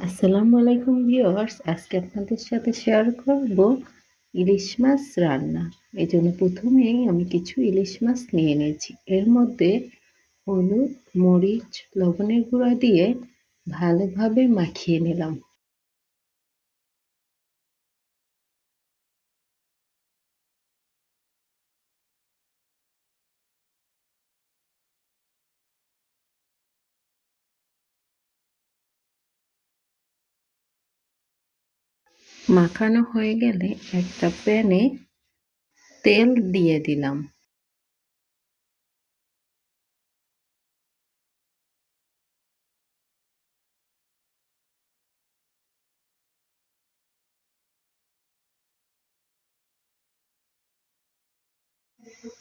আসসালামু আলাইকুম ভিওয়ার্স আজকে আপনাদের সাথে শেয়ার করব ইলিশ মাছ রান্না। এই জন্য প্রথমেই আমি কিছু ইলিশ মাছ নিয়ে নিয়েছি। এর মধ্যে হলুদ, মরিচ, লবণের গুঁড়া দিয়ে ভালোভাবে মাখিয়ে নিলাম। মাখানো হয়ে গেলে একটা প্যানে তেল দিয়ে দিলাম।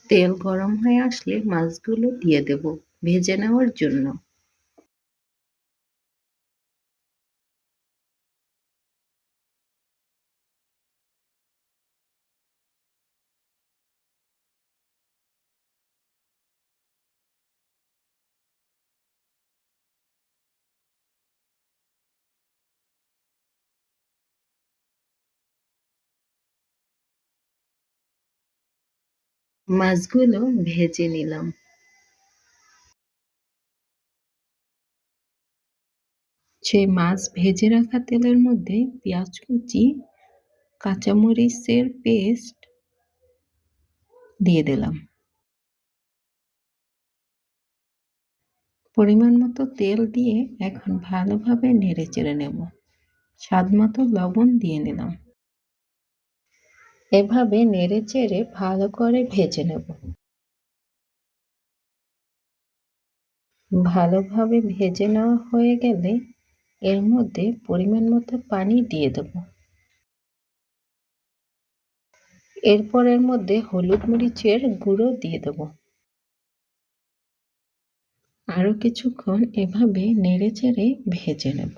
তেল গরম হয়ে আসলে মাছগুলো দিয়ে দেব ভেজে নেওয়ার জন্য। মাছগুলো ভেজে নিলাম। সেই মাছ ভেজে রাখা তেলের মধ্যে পেঁয়াজ কুচি, কাঁচামরিচের পেস্ট দিয়ে দিলাম। পরিমাণ মতো তেল দিয়ে এখন ভালোভাবে নেড়ে চেড়ে নেব। স্বাদ মতো লবণ দিয়ে নিলাম। এভাবে নেড়ে চেড়ে ভালো করে ভেজে নেব। ভালোভাবে ভেজে নেওয়া হয়ে গেলে এর মধ্যে পরিমাণ মতো পানি দিয়ে দেব। এরপর এর মধ্যে হলুদ মরিচের গুঁড়ো দিয়ে দেব। আরও কিছুক্ষণ এভাবে নেড়ে চেড়ে ভেজে নেব।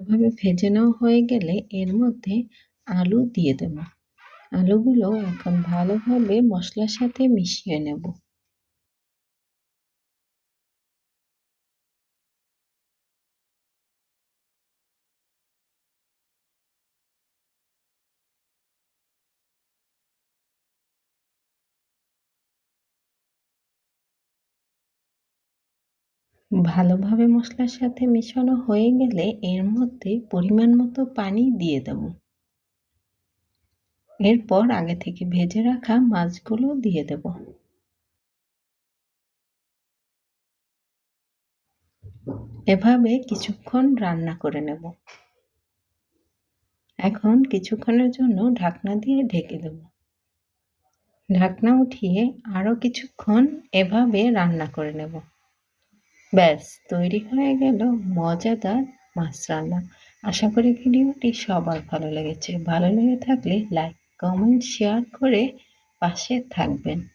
এভাবে ভেজে নেওয়া হয়ে গেলে এর মধ্যে আলু দিয়ে দেব। আলুগুলো এখন ভালোভাবে মশলার সাথে মিশিয়ে নেব। ভালোভাবে মশলার সাথে মেশানো হয়ে গেলে এর মধ্যে পরিমাণ মতো পানি দিয়ে দেব। এরপর আগে থেকে ভেজে রাখা মাছগুলো দিয়ে দেব। এভাবে কিছুক্ষণ রান্না করে নেব। এখন কিছুক্ষণের জন্য ঢাকনা দিয়ে ঢেকে দেব। ঢাকনা উঠিয়ে আরও কিছুক্ষণ এভাবে রান্না করে নেব। ব্যাস, তৈরি হয়ে গেল মজাদার মাছ রান্না। আশা করি ভিডিওটি সবার ভালো লেগেছে। ভালো লেগে থাকলে লাইক কমেন্ট শেয়ার করে পাশে থাকবেন।